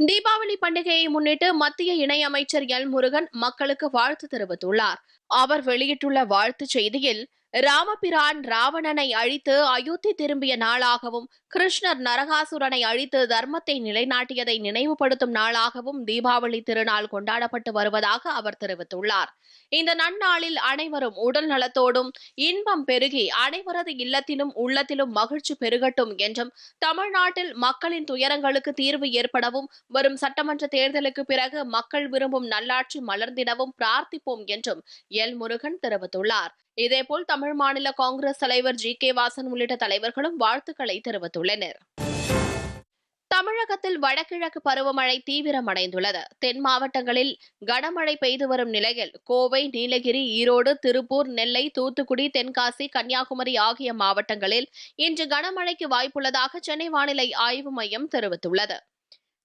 தீபாவளி பண்டிகையை முன்னிட்டு மத்திய இணையமைச்சர் எல் முருகன் மக்களுக்கு வாழ்த்து தெரிவித்துள்ளார். அவர் வெளியிட்டுள்ள வாழ்த்துச் செய்தியில் ராமபிரான் ராவணனை அழித்து அயோத்தி திரும்பிய நாளாகவும் கிருஷ்ணர் நரகாசுரனை அழித்து தர்மத்தை நிலைநாட்டியதை நினைவுபடுத்தும் நாளாகவும் தீபாவளி திருநாள் கொண்டாடப்பட்டு வருவதாக அவர் தெரிவித்துள்ளார். இந்த நன்னாளில் அனைவரும் உடல் நலத்தோடும் இன்பம் பெருகி அனைவரது இல்லத்திலும் உள்ளத்திலும் மகிழ்ச்சி பெருகட்டும் என்றும் தமிழ்நாட்டில் மக்களின் துயரங்களுக்கு தீர்வு ஏற்படவும் வரும் சட்டமன்ற தேர்தலுக்கு பிறகு மக்கள் விரும்பும் நல்லாட்சி மலர்ந்திடவும் பிரார்த்திப்போம் என்றும் எல் முருகன் தெரிவித்துள்ளார். இதேபோல் தமிழ் மாநில காங்கிரஸ் தலைவர் ஜி. கே. வாசன் உள்ளிட்ட தலைவர்களும் வாழ்த்துக்களை தெரிவித்துள்ளனர். தமிழகத்தில் வடகிழக்கு பருவமழை தீவிரமடைந்துள்ளது. தென் மாவட்டங்களில் கனமழை பெய்து வரும் நிலையில் கோவை நீலகிரி ஈரோடு திருப்பூர் நெல்லை தூத்துக்குடி தென்காசி கன்னியாகுமரி ஆகிய மாவட்டங்களில் இன்று கனமழைக்கு வாய்ப்புள்ளதாக சென்னை வானிலை ஆய்வு மையம் தெரிவித்துள்ளது.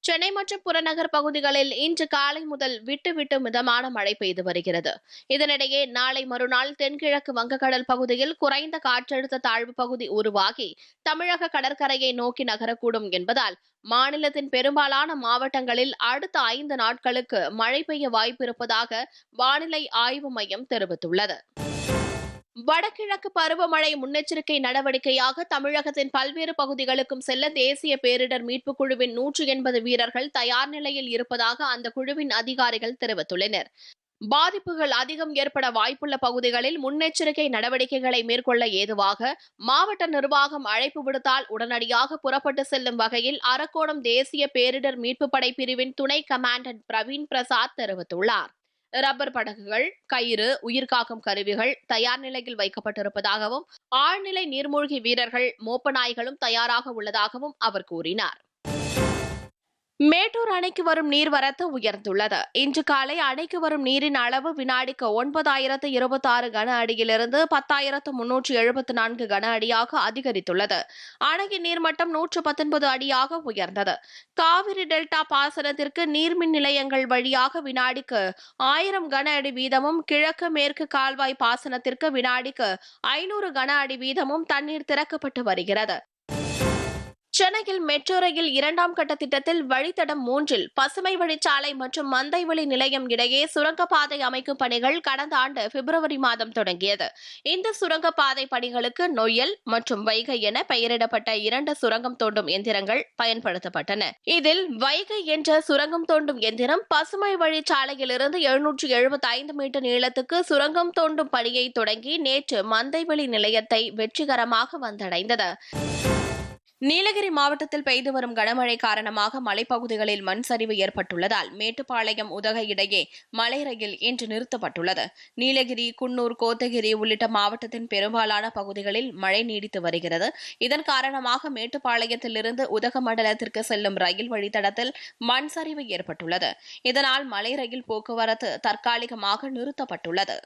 சென்னை மற்றும் புறநகர் பகுதிகளில் இன்று காலை முதல் விட்டு விட்டு மிதமான மழை பெய்து வருகிறது. இதனிடையே நாளை மறுநாள் தென்கிழக்கு வங்கக்கடல் பகுதியில் குறைந்த காற்றழுத்த தாழ்வு பகுதி உருவாகி தமிழக கடற்கரையை நோக்கி நகரக்கூடும் என்பதால் மாநிலத்தின் பெரும்பாலான மாவட்டங்களில் அடுத்த ஐந்து நாட்களுக்கு மழை பெய்ய வாய்ப்பிருப்பதாக வானிலை ஆய்வு மையம் தெரிவித்துள்ளது. வடகிழக்கு பருவமழை முன்னெச்சரிக்கை நடவடிக்கையாக தமிழகத்தின் பல்வேறு பகுதிகளுக்கும் செல்ல தேசிய பேரிடர் மீட்புக் குழுவின் நூற்று எண்பது வீரர்கள் தயார் நிலையில் இருப்பதாக அந்த குழுவின் அதிகாரிகள் தெரிவித்துள்ளனர். பாதிப்புகள் அதிகம் ஏற்பட வாய்ப்புள்ள பகுதிகளில் முன்னெச்சரிக்கை நடவடிக்கைகளை மேற்கொள்ள ஏதுவாக மாவட்ட நிர்வாகம் அழைப்பு விடுத்தால் உடனடியாக புறப்பட்டு செல்லும் வகையில் அரக்கோணம் தேசிய பேரிடர் மீட்பு படை பிரிவின் துணை கமாண்டன்ட் பிரவீன் பிரசாத் தெரிவித்துள்ளார். ரப்பர் படகுகள் கயிறு உயிர்காக்கும் கருவிகள் தயார் நிலையில் வைக்கப்பட்டிருப்பதாகவும் ஆழ்நிலை நீர்மூழ்கி வீரர்கள் மோப்ப நாய்களும் தயாராக உள்ளதாகவும் அவர் கூறினார். மேட்டூர் அணைக்கு வரும் நீர்வரத்து உயர்ந்துள்ளது. இன்று காலை அணைக்கு வரும் நீரின் அளவு வினாடிக்கு ஒன்பதாயிரத்து இருபத்தி ஆறு கன அடியிலிருந்து பத்தாயிரத்து முன்னூற்று எழுபத்தி நான்கு கன அடியாக அதிகரித்துள்ளது. அணையின் நீர்மட்டம் நூற்று பத்தொன்பது அடியாக உயர்ந்தது. காவிரி டெல்டா பாசனத்திற்கு நீர்மின் நிலையங்கள் வழியாக வினாடிக்கு ஆயிரம் கன அடி வீதமும் கிழக்கு மேற்கு கால்வாய் பாசனத்திற்கு வினாடிக்கு ஐநூறு கன அடி வீதமும் தண்ணீர் திறக்கப்பட்டு வருகிறது. சென்னையில் மெட்ரோ ரயில் இரண்டாம் கட்ட திட்டத்தில் வழித்தடம் மூன்றில் பசுமை வழிச்சாலை மற்றும் மந்தைவெளி நிலையம் இடையே சுரங்கப்பாதை அமைக்கும் பணிகள் கடந்த ஆண்டு பிப்ரவரி மாதம் தொடங்கியது. இந்த சுரங்கப்பாதை பணிகளுக்கு நொயல் மற்றும் வைகை என பெயரிடப்பட்ட இரண்டு சுரங்கம் தோண்டும் எந்திரங்கள் பயன்படுத்தப்பட்டன. இதில் வைகை என்ற சுரங்கம் தோண்டும் எந்திரம் பசுமை வழிச்சாலையிலிருந்து எழுநூற்று எழுபத்தி ஐந்து மீட்டர் நீளத்துக்கு சுரங்கம் தோண்டும் பணியை தொடங்கி நேற்று மந்தைவெளி நிலையத்தை வெற்றிகரமாக வந்தடைந்தது. நீலகிரி மாவட்டத்தில் பெய்து வரும் கனமழை காரணமாக மலைப்பகுதிகளில் மண் சரிவு ஏற்பட்டுள்ளதால் மேட்டுப்பாளையம் உதகை இடையே மலை ரயில் இன்று நிறுத்தப்பட்டுள்ளது. நீலகிரி குன்னூர் கோத்தகிரி உள்ளிட்ட மாவட்டத்தின் பெரும்பாலான பகுதிகளில் மழை நீடித்து வருகிறது. இதன் காரணமாக மேட்டுப்பாளையத்திலிருந்து உதகமண்டலத்திற்கு செல்லும் ரயில் வழித்தடத்தில் மண் சரிவு ஏற்பட்டுள்ளது. இதனால் மலை ரயில் போக்குவரத்து தற்காலிகமாக நிறுத்தப்பட்டுள்ளது.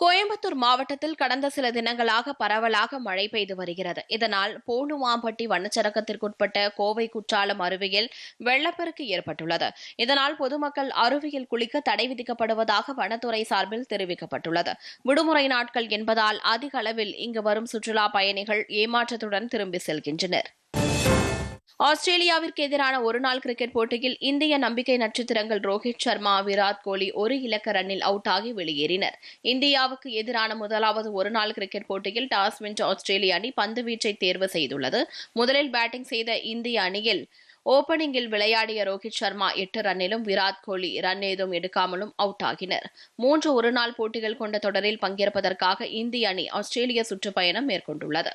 கோயம்புத்தூர் மாவட்டத்தில் கடந்த சில தினங்களாக பரவலாக மழை பெய்து வருகிறது. இதனால் போனுமாம்பட்டி வனச்சரகத்திற்குட்பட்ட கோவை குற்றாலம் அருவியில் வெள்ளப்பெருக்கு ஏற்பட்டுள்ளது. இதனால் பொதுமக்கள் அருவியில் குளிக்க தடை விதிக்கப்படுவதாக வனத்துறை சார்பில் தெரிவிக்கப்பட்டுள்ளது. விடுமுறை நாட்கள் என்பதால் அதிக அளவில் இங்கு வரும் சுற்றுலா பயணிகள் ஏமாற்றத்துடன் திரும்பி செல்கின்றனர். ஆஸ்திரேலியாவிற்கு எதிரான ஒருநாள் கிரிக்கெட் போட்டியில் இந்திய நம்பிக்கை நட்சத்திரங்கள் ரோஹித் சர்மா விராட் கோலி ஒரு இலக்க ரன்னில் அவுட் ஆகி வெளியேறினர். இந்தியாவுக்கு எதிரான முதலாவது ஒருநாள் கிரிக்கெட் போட்டியில் டாஸ் வென்ற ஆஸ்திரேலிய அணி பந்து வீச்சை தேர்வு செய்துள்ளது. முதலில் பேட்டிங் செய்த இந்திய அணியில் ஓபனிங்கில் விளையாடிய ரோஹித் சர்மா எட்டு ரன்னிலும் விராட் கோலி ரன் ஏதும் எடுக்காமலும் அவுட் ஆகினர். மூன்று ஒருநாள் போட்டிகள் கொண்ட தொடரில் பங்கேற்பதற்காக இந்திய அணி ஆஸ்திரேலிய சுற்றுப்பயணம் மேற்கொண்டுள்ளது.